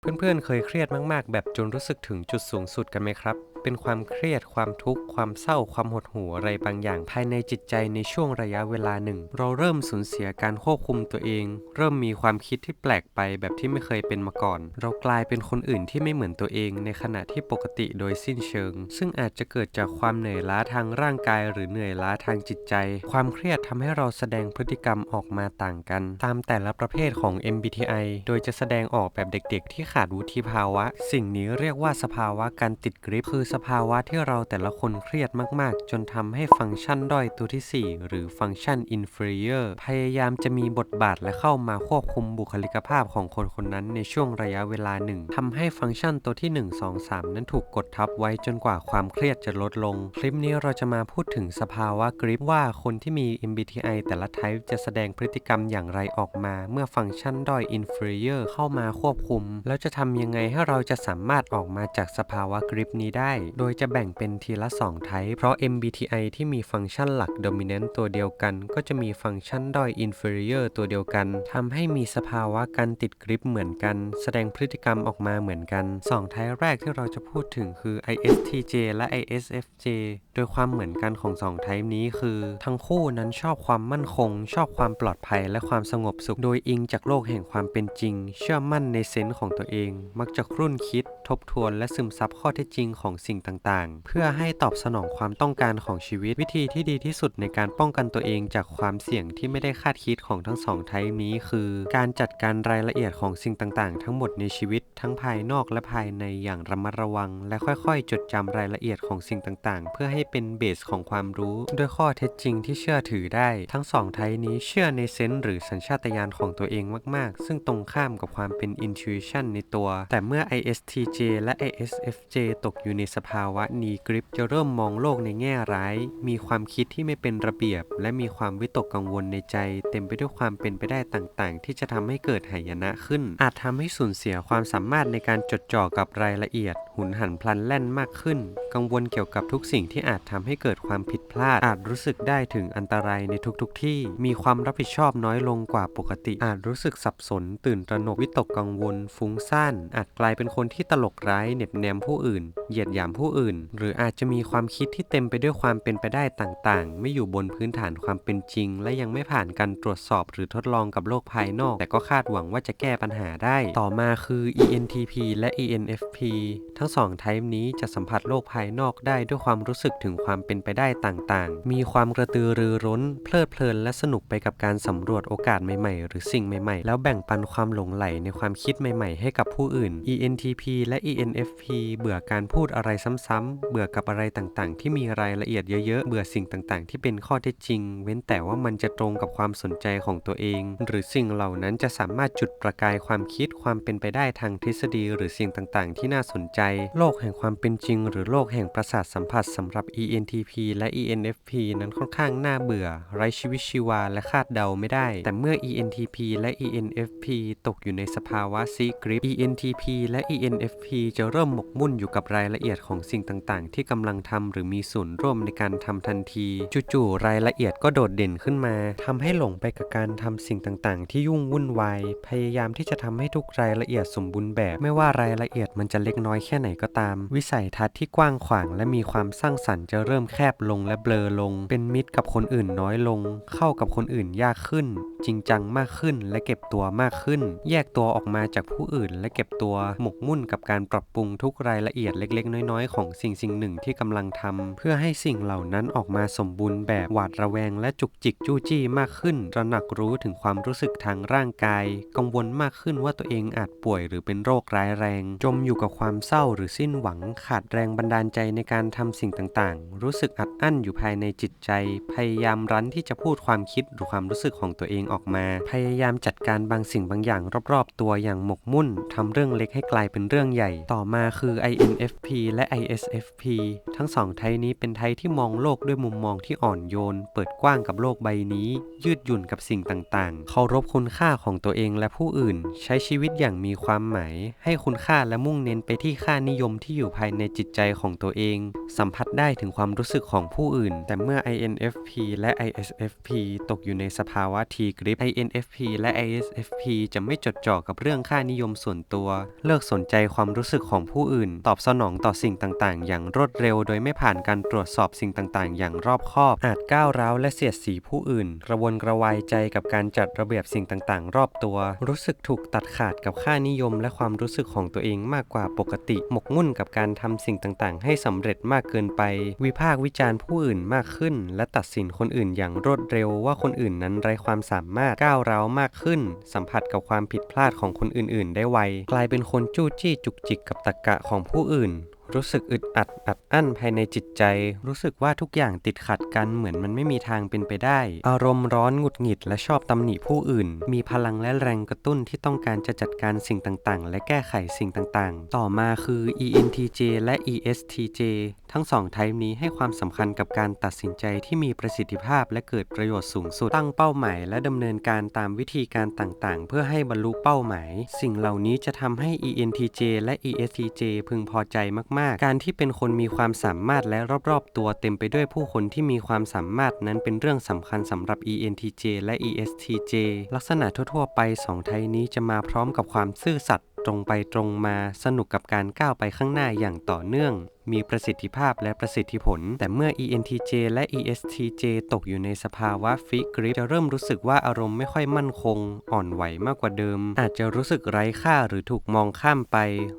เพื่อนๆ เคยเครียดมากๆ แบบจนรู้สึกถึงจุดสูงสุดกันไหมครับ เป็นความเครียดความทุกข์ ความเศร้าความหดหู่อะไรบางอย่าง ภายในจิตใจในช่วงระยะเวลาหนึ่ง เราเริ่มสูญเสียการควบคุมตัวเอง เริ่มมีความคิดที่แปลกไปแบบที่ไม่เคยเป็นมาก่อน เรากลายเป็นคนอื่นที่ไม่เหมือนตัวเอง ในขณะที่ปกติโดยสิ้นเชิง ซึ่งอาจจะเกิดจากความเหนื่อยล้าทางร่างกาย หรือเหนื่อยล้าทางจิตใจ ความเครียดทำให้เราแสดงพฤติกรรมออกมาต่างกัน ตามแต่ละประเภทของ MBTI โดยจะแสดงออกแบบเด็ก ๆ ที่ขาดวุฒิภาวะ สิ่งนี้เรียกว่าสภาวะการติดกริปคือสภาวะที่เราแต่ละคนเครียดมากๆ จนทำให้ฟังก์ชันด้อยตัวที่ 4 หรือฟังก์ชัน inferior พยายามจะมีบทบาทและเข้ามาควบคุมบุคลิกภาพของคนคนนั้นในช่วงระยะเวลาหนึ่งทำให้ฟังก์ชันตัวที่ 1 2 3 นั้นถูกกดทับไว้จนกว่าความเครียดจะลดลง คลิปนี้เราจะมาพูดถึงสภาวะกริปว่าคนที่มี MBTI แต่ละ type จะแสดงพฤติกรรมอย่างไรออกมา เมื่อฟังก์ชันด้อย inferior เข้ามาควบคุม แล้วจะทำยังไงให้เราจะสามารถออกมาจากสภาวะกริปนี้ได้โดยจะแบ่งเป็นทีละ2 type เพราะ MBTI ที่มีฟังก์ชันหลัก dominant ตัวเดียวกัน ก็จะมีฟังก์ชันด้อย inferior ตัวเดียวกันทำให้มีสภาวะการติดกริปเหมือนกัน แสดงพฤติกรรมออกมาเหมือนกัน2 type แรกที่เราจะพูดถึงคือ ISTJ และ ISFJ โดยความเหมือนกันของ2 type นี้คือ ทั้งคู่นั้นชอบความมั่นคง ชอบความปลอดภัยและความสงบสุข โดยอิงจากโลกแห่งความเป็นจริง เชื่อมั่นในเซนส์ของตัวเอง มักจะครุ่นคิด ทบทวนและซึมซับข้อเท็จจริงของสิงต่างๆ เพื่อให้ตอบสนองความต้องการของชีวิต วิธีที่ดีที่สุดในการป้องกันตัวเองจากความเสี่ยงที่ไม่ได้คาดคิดของทั้งสองไทป์นี้ คือ การจัดการรายละเอียดของสิ่งต่างๆ ทั้งหมดในชีวิต ทั้งภายนอกและภายในอย่างระมัดระวัง และค่อยๆ จดจำรายละเอียดของสิ่งต่างๆ เพื่อให้เป็นเบสของความรู้ด้วยข้อเท็จจริงที่เชื่อถือได้ ทั้งสองไทป์นี้เชื่อในเซนส์หรือสัญชาตญาณของตัวเองมากๆ ซึ่งตรงข้ามกับความเป็น intuition ในตัว แต่เมื่อ ISTJ และ ISFJ ตกอยู่ในสภาวะนีกริปจะเริ่มมองโลกในแง่ร้าย มีความคิดที่ไม่เป็นระเบียบ และมีความวิตกกังวลในใจ เต็มไปด้วยความเป็นไปได้ต่างๆ ที่จะทำให้เกิดหายนะขึ้น อาจทำให้สูญเสียความสามารถในการจดจ่อกับรายละเอียด หุนหันพลันแล่นมากขึ้น กังวลเกี่ยวกับทุกสิ่งที่อาจทำให้เกิดความผิดพลาด อาจรู้สึกได้ถึงอันตรายในทุกๆทที่ มีความรับผิดชอบน้อยลงกว่าปกติ อาจรู้สึกสับสน ตื่นตระหนกวิตกกังวล ฟุ้งซ่านอาจกลายเป็นคนที่ตลกร้ายเหน็บแนมผู้อื่น เหยียดหยามผู้อื่น หรืออาจจะมีความคิดที่เต็มไปด้วยความเป็นไปได้ต่างๆ ไม่อยู่บนพื้นฐานความเป็นจริง และยังไม่ผ่านการตรวจสอบหรือทดลองกับโลกภายนอก แต่ก็คาดหวังว่าจะแก้ปัญหาได้ ต่อมาคือ ENTP และ ENFP ทั้งสองไทป์นี้จะสัมผัสโลกภายนอกได้ด้วยความรู้สึกถึงความเป็นไปได้ต่างๆ มีความกระตือรือร้น เพลิดเพลินและสนุกไปกับการสำรวจโอกาสใหม่ๆ หรือสิ่งใหม่ๆ แล้วแบ่งปันความหลงไหลในความคิดใหม่ๆ ให้กับผู้อื่น ENTP และ ENFP เบื่อการพูดอะไรซ้ำๆ เบื่อกับอะไรต่างๆ ที่มีรายละเอียดเยอะๆ เบื่อสิ่งต่างๆ ที่เป็นข้อเท็จจริง เว้นแต่ว่ามันจะตรงกับความสนใจของตัวเอง หรือสิ่งเหล่านั้นจะสามารถจุดประกายความคิดความเป็นไปได้ทางทฤษฎี หรือสิ่งต่างๆ ที่น่าสนใจ โลกแห่งความเป็นจริง หรือโลกแห่งประสาทสัมผัสสำหรับ ENTP และ ENFP นั้นค่อนข้างน่าเบื่อ ไร้ชีวิตชีวาและคาดเดาไม่ได้ แต่เมื่อ ENTP และ ENFP ตกอยู่ในสภาวะซีกริป ENTP และ ENFP จะเริ่มหมกมุ่นอยู่กับรายละเอียดของของสิ่งต่างๆ ที่กำลังทำหรือมีส่วนร่วมในการทำทันทีจู่ๆรายละเอียดก็โดดเด่นขึ้นมาทำให้หลงไปกับการทำสิ่งต่างๆ ที่ยุ่งวุ่นวายพยายามที่จะทำให้ทุกรายละเอียดสมบูรณ์แบบ ไม่ว่ารายละเอียดมันจะเล็กน้อยแค่ไหนก็ตาม วิสัยทัศน์ที่กว้างขวางและมีความสร้างสรรค์จะเริ่มแคบลงและเบลอลง เป็นมิตรกับคนอื่นน้อยลง เข้ากับคนอื่นยากขึ้น จริงจังมากขึ้นและเก็บตัวมากขึ้น แยกตัวออกมาจากผู้อื่น และเก็บตัวหมกมุ่นกับการปรับปรุงทุกรายละเอียดเล็กๆ น้อยๆของสิ่งสิ่งหนึ่งที่กำลังทำเพื่อให้สิ่งเหล่านั้นออกมาสมบูรณ์แบบหวาดระแวงและจุกจิกจู้จี้มากขึ้นตระหนักรู้ถึงความรู้สึกทางร่างกาย กังวลมากขึ้นว่าตัวเองอาจป่วยหรือเป็นโรคร้ายแรง จมอยู่กับความเศร้าหรือสิ้นหวังขาดแรงบันดาลใจในการทำสิ่งต่างๆ รู้สึกอัดอั้นอยู่ภายในจิตใจ พยายามรั้นที่จะพูดความคิดหรือความรู้สึกของตัวเองออกมา พยายามจัดการบางสิ่งบางอย่างรอบๆ ตัวอย่างหมกมุ่นทำเรื่องเล็กให้กลายเป็นเรื่องใหญ่ ต่อมาคือ INFP และและ ISFP ทั้งสองไทป์นี้เป็นไทป์ที่มองโลกด้วยมุมมองที่อ่อนโยน เปิดกว้างกับโลกใบนี้ ยืดหยุ่นกับสิ่งต่างๆ เคารพคุณค่าของตัวเองและผู้อื่น ใช้ชีวิตอย่างมีความหมาย ให้คุณค่าและมุ่งเน้นไปที่ค่านิยมที่อยู่ภายในจิตใจของตัวเอง สัมผัสได้ถึงความรู้สึกของผู้อื่น แต่เมื่อ INFP และ ISFP ตกอยู่ในสภาวะ T grip INFP และ ISFP จะไม่จดจ่อกับเรื่องค่านิยมส่วนตัว เลิกสนใจความรู้สึกของผู้อื่น ตอบสนองต่อสิ่งสิ่งต่างๆ อย่างรวดเร็ว โดยไม่ผ่านการตรวจสอบสิ่งต่างๆ อย่างรอบคอบ อาจก้าวร้าวและเสียดสีผู้อื่น กระวนกระวายใจกับการจัดระเบียบสิ่งต่างๆ รอบตัว รู้สึกถูกตัดขาดกับค่านิยม และความรู้สึกของตัวเองมากกว่าปกติ หมกมุ่นกับการทำสิ่งต่างๆ ให้สำเร็จมากเกินไป วิพากษ์วิจารณ์ผู้อื่นมากขึ้น และตัดสินคนอื่นอย่างรวดเร็วว่าคนอื่นนั้นไร้ความสามารถก้าวร้าวมากขึ้น สัมผัสกับความผิดพลาดของคนอื่นๆ ได้ไว กลายเป็นคนจู้จี้จุกจิกกับตรรกะของผู้อื่น รู้สึกอึดอัดอัดอั้นภายในจิตใจ รู้สึกว่าทุกอย่างติดขัดกันเหมือนมันไม่มีทางเป็นไปได้ อารมณ์ร้อนหงุดหงิดและชอบตำหนิผู้อื่น มีพลังและแรงกระตุ้นที่ต้องการจะจัดการสิ่งต่างๆ และแก้ไขสิ่งต่างๆ ต่อมาคือ ENTJ และ ESTJ ทั้งสองไทป์นี้ให้ความสำคัญกับการตัดสินใจที่มีประสิทธิภาพและเกิดประโยชน์สูงสุด ตั้งเป้าหมายและดำเนินการตามวิธีการต่างๆ เพื่อให้บรรลุเป้าหมาย สิ่งเหล่านี้จะทำให้ ENTJ และ ESTJ พึงพอใจมากๆ การที่เป็นคนมีความสามารถและรอบๆ ตัวเต็มไปด้วยผู้คนที่มีความสามารถนั้นเป็นเรื่องสำคัญสำหรับ ENTJ และ ESTJ ลักษณะทั่วๆไปสองไทป์นี้จะมาพร้อมกับความซื่อสัตย์ตรงไปตรงมาสนุกกับการก้าวไปข้างหน้าอย่างต่อเนื่องมีประสิทธิภาพและประสิทธิผล แต่เมื่อ ENTJ และ ESTJ ตกอยู่ในสภาวะฟิกริปจะเริ่มรู้สึกว่าอารมณ์ไม่ค่อยมั่นคง อ่อนไหวมากกว่าเดิม อาจจะรู้สึกไร้ค่าหรือถูกมองข้ามไป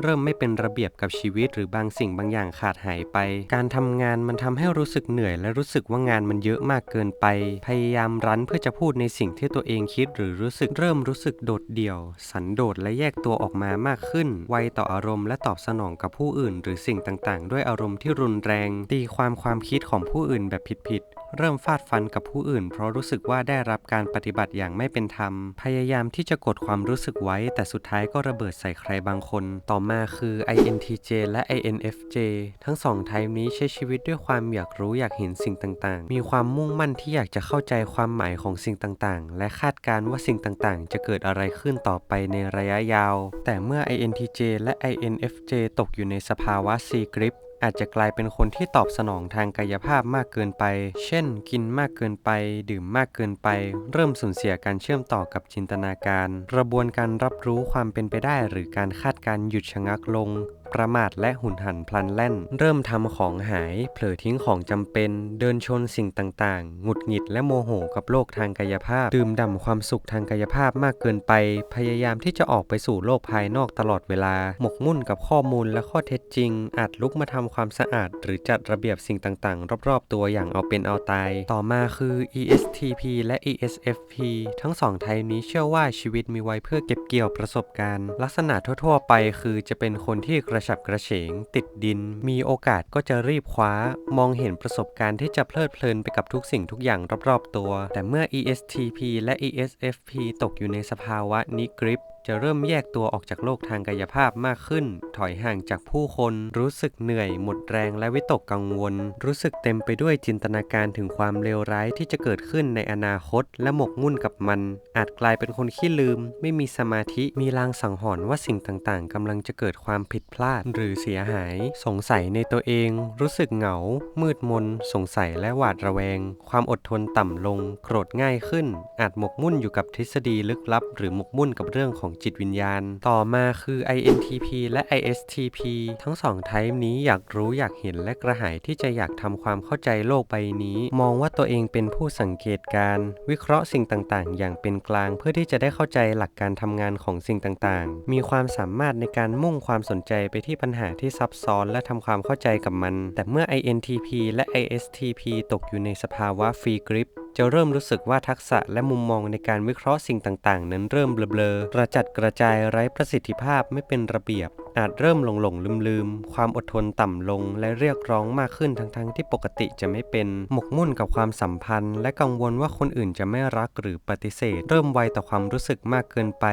เริ่มไม่เป็นระเบียบกับชีวิต หรือบางสิ่งบางอย่างขาดหายไป การทำงานมันทำให้รู้สึกเหนื่อยและรู้สึกว่างานมันเยอะมากเกินไป พยายามรั้นเพื่อจะพูดในสิ่งที่ตัวเองคิด หรือรู้สึกเริ่มรู้สึกโดดเดี่ยว สันโดษและแยกตัวออกมามากขึ้น ไวต่ออารมณ์และตอบสนองกับผู้อื่น หรือสิ่งต่างด้วยอารมณ์ที่รุนแรง ตีความความคิดของผู้อื่นแบบผิด เริ่มฟาดฟันกับผู้อื่น เพราะรู้สึกว่าได้รับการปฏิบัติอย่างไม่เป็นธรรม พยายามที่จะกดความรู้สึกไว้ แต่สุดท้ายก็ระเบิดใส่ใครบางคน ต่อมาคือ INTJ และ INFJ ทั้งสองไทป์นี้ใช้ชีวิตด้วยความอยากรู้อยากเห็นสิ่งต่างๆ มีความมุ่งมั่นที่อยากจะเข้าใจความหมายของสิ่งต่างๆ และคาดการณ์ว่าสิ่งต่างๆ จะเกิดอะไรขึ้นต่อไปในระยะยาว แต่เมื่อ INTJ และ INFJ ตกอยู่ในสภาวะ C grip อาจจะกลายเป็นคนที่ตอบสนองทางกายภาพมากเกินไป เช่น กินมากเกินไป ดื่มมากเกินไป เริ่มสูญเสียการเชื่อมต่อกับจินตนาการ กระบวนการรับรู้ความเป็นไปได้หรือการคาดการณ์หยุดชะงักลง ประมาทและหุนหันพลันแล่น เริ่มทำของหาย เผลอทิ้งของจำเป็น เดินชนสิ่งต่างๆ หงุดหงิดและโมโหกับโลกทางกายภาพ ดื่มด่ำความสุขทางกายภาพมากเกินไป พยายามที่จะออกไปสู่โลกภายนอกตลอดเวลา หมกมุ่นกับข้อมูลและข้อเท็จจริง อาจลุกมาทำความสะอาด หรือจัดระเบียบสิ่งต่างๆ รอบๆ ตัวอย่างเอาเป็นเอาตาย ต่อมาคือ ESTP และ ESFP ทั้งสองไทป์นี้เชื่อว่าชีวิตมีไว้เพื่อเก็บเกี่ยวประสบการณ์ ลักษณะทั่ว ๆ ไปคือจะเป็นคนที่กระฉับกระเฉง ติดดิน มีโอกาสก็จะรีบคว้า มองเห็นประสบการณ์ที่จะเพลิดเพลินไปกับทุกสิ่งทุกอย่างรอบๆตัว แต่เมื่อ ESTP และ ESFP ตกอยู่ในสภาวะนิกริป จะเริ่มแยกตัวออกจากโลกทางกายภาพมากขึ้น ถอยห่างจากผู้คน รู้สึกเหนื่อย หมดแรงและวิตกกังวล รู้สึกเต็มไปด้วยจินตนาการถึงความเลวร้ายที่จะเกิดขึ้นในอนาคต และหมกมุ่นกับมัน อาจกลายเป็นคนขี้ลืม ไม่มีสมาธิ มีลางสังหรณ์ว่าสิ่งต่างๆกำลังจะเกิดความผิดพลาด หรือเสียหาย สงสัยในตัวเอง รู้สึกเหงา มืดมน สงสัยและหวาดระแวง ความอดทนต่ำลง โกรธง่ายขึ้น อาจหมกมุ่นอยู่กับทฤษฎีลึกลับ หรือหมกมุ่นกับเรื่องของจิตวิญญาณ ต่อมาคือ INTP และ ISTP ทั้งสองไทป์นี้อยากรู้อยากเห็นและกระหายที่จะอยากทำความเข้าใจโลกใบนี้ มองว่าตัวเองเป็นผู้สังเกตการณ์วิเคราะห์สิ่งต่างๆ อย่างเป็นกลางเพื่อที่จะได้เข้าใจหลักการทำงานของสิ่งต่างๆ มีความสามารถในการมุ่งความสนใจไปที่ปัญหาที่ซับซ้อนและทำความเข้าใจกับมัน แต่เมื่อ INTP และ ISTP ตกอยู่ในสภาวะฟรีกริป จะเริ่มรู้สึกว่าทักษะและมุมมองในการวิเคราะห์สิ่งต่างๆ นั้นเริ่มเบลอๆกระจัดกระจายไร้ประสิทธิภาพไม่เป็นระเบียบ อาจเริ่มหลงหลงลืมลืมความอดทนต่ำลงและเรียกร้องมากขึ้นทั้งๆที่ปกติจะไม่เป็น หมกมุ่นกับความสัมพันธ์ และกังวลว่าคนอื่นจะไม่รักหรือปฏิเสธ เริ่มไวต่อความรู้สึกมากเกินไป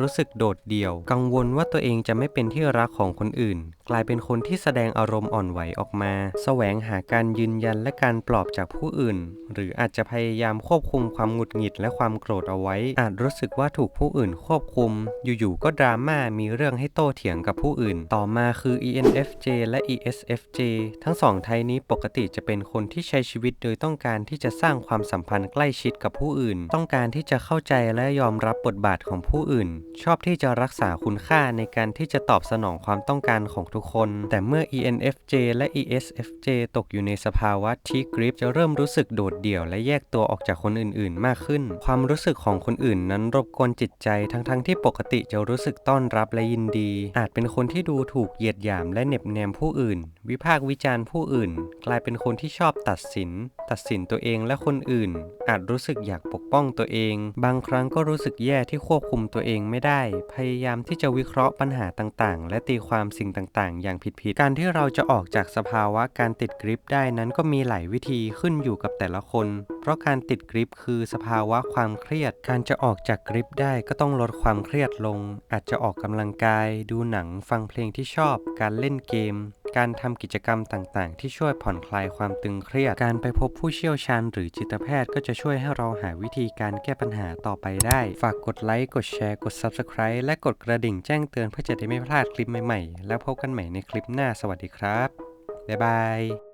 รู้สึกโดดเดี่ยว กังวลว่าตัวเองจะไม่เป็นที่รักของคนอื่น กลายเป็นคนที่แสดงอารมณ์อ่อนไหวออกมา แสวงหาการยืนยันและการปลอบจากผู้อื่น หรืออาจจะพยายามควบคุมความหงุดหงิดและความโกรธเอาไว้ อาจรู้สึกว่าถูกผู้อื่นควบคุม อยู่ๆก็ดราม่ามีเรื่องให้โต้เถียงกับผู้อื่น ต่อมาคือ ENFJ และ ESFJ ทั้งสองไทยนี้ปกติจะเป็นคนที่ใช้ชีวิตโดยต้องการที่จะสร้างความสัมพันธ์ใกล้ชิดกับผู้อื่น ต้องการที่จะเข้าใจและยอมรับบทบาทของผู้อื่น ชอบที่จะรักษาคุณค่าในการที่จะตอบสนองความต้องการของทุกคน แต่เมื่อ ENFJ และ ESFJ ตกอยู่ในสภาวะที่กริปจะเริ่มรู้สึกโดดเดี่ยวและแยกตัวออกจากคนอื่น ๆ มากขึ้น ความรู้สึกของคนอื่นนั้นรบกวนจิตใจทั้งๆที่ปกติจะรู้สึกต้อนรับและยินดี อาจเป็นคนที่ดูถูกเหยียดหยามและเหน็บแนมผู้อื่น วิพากษ์วิจารณ์ผู้อื่น กลายเป็นคนที่ชอบตัดสิน ตัดสินตัวเองและคนอื่น อาจรู้สึกอยากปกป้องตัวเอง บางครั้งก็รู้สึกแย่ที่ควบคุมตัวเองไม่ได้ พยายามที่จะวิเคราะห์ปัญหาต่างๆ และตีความสิ่งต่างๆ อย่างผิดๆ การที่เราจะออกจากสภาวะการติดกริปได้นั้นก็มีหลายวิธีขึ้นอยู่กับแต่ละคน เพราะการติดกริปคือสภาวะความเครียด การจะออกจากกริปได้ก็ต้องลดความเครียดลง อาจจะออกกำลังกาย ดูหนัง ฟังเพลงที่ชอบ การเล่นเกม การทำกิจกรรมต่างๆ ที่ช่วยผ่อนคลายความตึงเครียด การไปพบผู้เชี่ยวชาญหรือจิตแพทย์ก็จะช่วยให้เราหาวิธีการแก้ปัญหาต่อไปได้ ฝากกดไลค์ กดแชร์ กด Subscribe และกดกระดิ่งแจ้งเตือนเพื่อจะได้ไม่พลาดคลิปใหม่ๆ แล้วพบกันใหม่ในคลิปหน้าสวัสดีครับ บ๊ายบาย